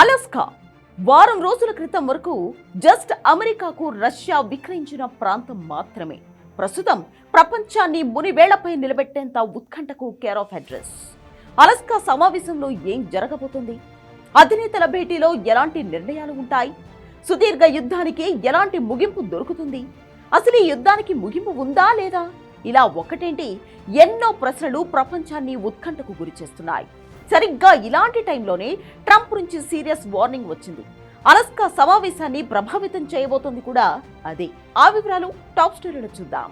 Alaska. వారం రోజుల క్రితం వరకు జస్ట్ అమెరికాకు రష్యా విక్రయించిన ప్రాంతం మాత్రమే. ప్రస్తుతం ప్రపంచాన్ని మునివేళ్ళపై నిలబెట్టేంత ఉత్కంఠకు కేర్ ఆఫ్ అడ్రస్ అలస్కా సమావేశంలో ఏం జరగబోతుంది? అధినేతల భేటీలో ఎలాంటి నిర్ణయాలు ఉంటాయి? సుదీర్ఘ యుద్ధానికి ఎలాంటి ముగింపు దొరుకుతుంది? అసలు ఈ యుద్ధానికి ముగింపు ఉందా లేదా? ఇలా ఒకటేంటి? ఎన్నో ప్రశ్నలు ప్రపంచాన్ని ఉత్కంఠకు గురిచేస్తున్నాయి. సరిగ్గా ఇలాంటి టైంలోనే ట్రంప్ నుంచి సీరియస్ వార్నింగ్ వచ్చింది. అలస్కా సమావేశాన్ని ప్రభావితం చేయబోతోంది కూడా అదే. ఆ వివరాలు టాప్ స్టోరీలో చూద్దాం.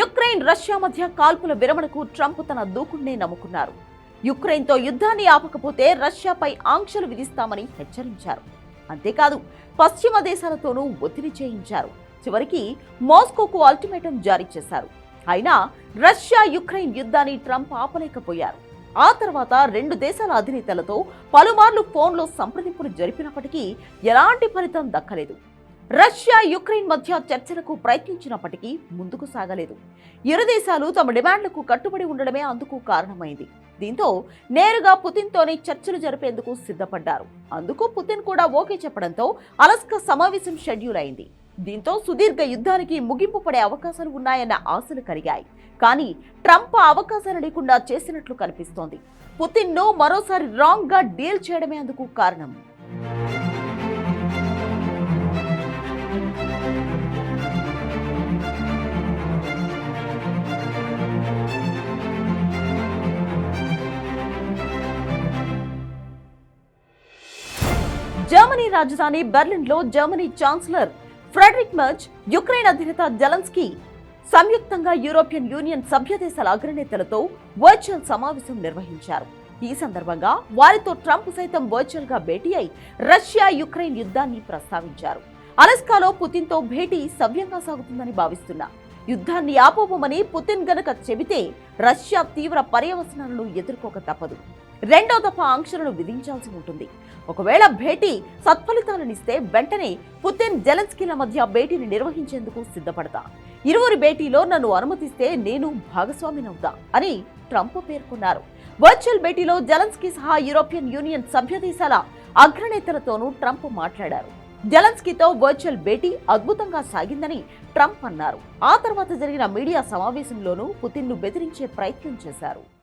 యుక్రెయిన్ రష్యా మధ్య కాల్పుల విరమణకు ట్రంప్ తన దూకుడినే నమ్ముకున్నారు. యుక్రెయిన్తో యుద్ధాన్ని ఆపకపోతే రష్యాపై ఆంక్షలు విధిస్తామని హెచ్చరించారు. అంతేకాదు పశ్చిమ దేశాలతోనూ ఒత్తిడి చేయించారు. చివరికి మాస్కోకు అల్టిమేటం జారీ చేశారు. అయినా రష్యా యుక్రెయిన్ యుద్ధాన్ని ట్రంప్ ఆపలేకపోయారు. ఆ తర్వాత రెండు దేశాల అధినేతలతో పలుమార్లు ఫోన్లో సంప్రదింపులు జరిపినప్పటికీ ఎలాంటి ఫలితం దక్కలేదు. రష్యా యుక్రెయిన్ మధ్య చర్చలకు ప్రయత్నించినప్పటికీ ముందుకు సాగలేదు. ఇరు దేశాలు తమ డిమాండ్లకు కట్టుబడి ఉండడమే అందుకు కారణమైంది. దీంతో నేరుగా పుతిన్తోనే చర్చలు జరిపేందుకు సిద్ధపడ్డారు. అందుకు పుతిన్ కూడా ఓకే చెప్పడంతో అలస్కా సమావేశం షెడ్యూల్ అయింది. దీంతో సుదీర్ఘ యుద్ధానికి ముగింపు పడే అవకాశాలు ఉన్నాయన్న ఆశలు కలిగాయి. కానీ ట్రంప్ అవకాశాలు లేకుండా చేసినట్లు కనిపిస్తోంది. పుతిన్ను మరోసారి రాంగ్గా డీల్ చేయడమే అందుకు కారణం. జర్మనీ రాజధాని బెర్లిన్లో Germany chancellor Friedrich Merz Ukraine అధినేత జెలెన్స్కీ సంయుక్తంగా యూరోపియన్ యూనియన్ సభ్య దేశాల అగ్రనేతలతో వర్చువల్ సమావేశం నిర్వహించారు. ఈ సందర్భంగా వారితో ట్రంప్ సైతం వర్చువల్గా భేటీ అయి రష్యా యుక్రెయిన్ యుద్ధాన్ని ప్రస్తావించారు. అలస్కాలో పుతిన్తో భేటీ సవ్యంగా సాగుతుందని భావిస్తున్నా. యుద్ధాన్ని ఆపోమని పుతిన్ గనక చెబితే రష్యా తీవ్ర పర్యవసనాలను ఎదుర్కోక తప్పదు. రెండో దఫా ఆంక్షలను విధించాల్సి ఉంటుంది. ఒకవేళ భేటీ సత్ఫలితాలనిస్తే వెంటనే పుతిన్ జెలెన్స్కీల మధ్య భేటీని నిర్వహించేందుకు సిద్ధపడతా. ఇరువురి భేటీలో నన్ను అనుమతిస్తే నేను భాగస్వామినవుతా అని ట్రంప్ పేర్కొన్నారు. వర్చువల్ భేటీలో జెలెన్స్కీ సహా యూరోపియన్ యూనియన్ సభ్య దేశాల అగ్రనేతలతోనూ ట్రంప్ మాట్లాడారు. జలన్స్కీతో వర్చువల్ భేటీ అద్భుతంగా సాగిందని ట్రంప్ అన్నారు. ఆ తర్వాత జరిగిన మీడియా సమావేశంలోనూ పుతిన్ను బెదిరించే ప్రయత్నం చేశారు.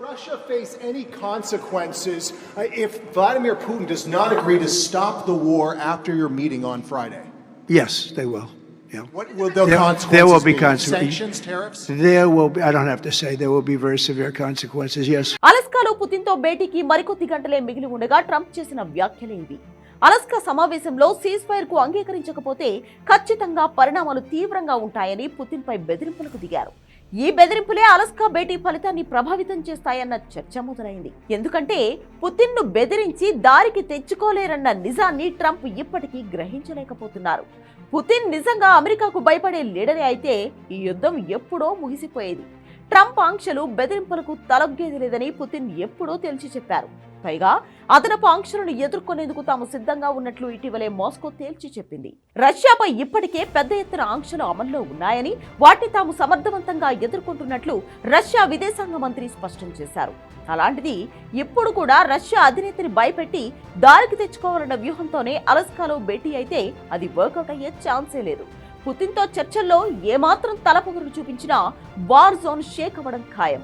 Russia face any consequences uh, if Vladimir Putin does not agree to stop the war after your meeting on Friday? Yes, they will. Yeah. What will the There- consequences there will be be? consequences. Sanctions, tariffs? There will be, I don't have to say, there will be very severe consequences, yes. అలస్కాలో పుతిన్తో భేటీకి మరికొద్ది గంటలే మిగిలి ఉండగా Trump చేసిన వ్యాఖ్యలే ఇవి Alaska సమావేశంలో seize ఫైర్కు అంగీకరించకపోతే ఖచ్చితంగా పరిణామాలు తీవ్రంగా ఉంటాయని పుతిన్ పై బెదిరింపులకు దిగారు ఈ బెదిరింపులే అలస్కా భేటీ ఫలితాన్ని ప్రభావితం చేస్తాయన్న చర్చ మొదలైంది. ఎందుకంటే పుతిన్ను బెదిరించి దారికి తెచ్చుకోలేరన్న నిజాన్ని ట్రంప్ ఇప్పటికీ గ్రహించలేకపోతున్నారు. పుతిన్ నిజంగా అమెరికాకు భయపడే లీడరే అయితే ఈ యుద్ధం ఎప్పుడో ముగిసిపోయేది. ట్రంప్ ఆంక్షలు బెదిరింపులకు తలగ్గేది లేదని పుతిన్ ఎప్పుడో తేల్చి చెప్పారు. పైగా అదనపు ఆంక్షలను ఎదుర్కొనేందుకు తాము సిద్ధంగా ఉన్నట్లు ఇటీవలే మాస్కో తేల్చి చెప్పింది. రష్యాపై ఇప్పటికే పెద్ద ఎత్తున ఆంక్షలు అమల్లో ఉన్నాయని వాటిని తాము సమర్థవంతంగా ఎదుర్కొంటున్నట్లు రష్యా విదేశాంగ మంత్రి స్పష్టం చేశారు. అలాంటిది ఇప్పుడు కూడా రష్యా అధినేతని భయపెట్టి దారికి తెచ్చుకోవాలన్న వ్యూహంతోనే అలస్కాలో భేటీ అయితే అది వర్కౌట్ అయ్యే ఛాన్సే లేదు. పుతిన్తో చర్చల్లో ఏమాత్రం తలపొగరు చూపించినా వార్ జోన్ షేక్ అవ్వడం ఖాయం.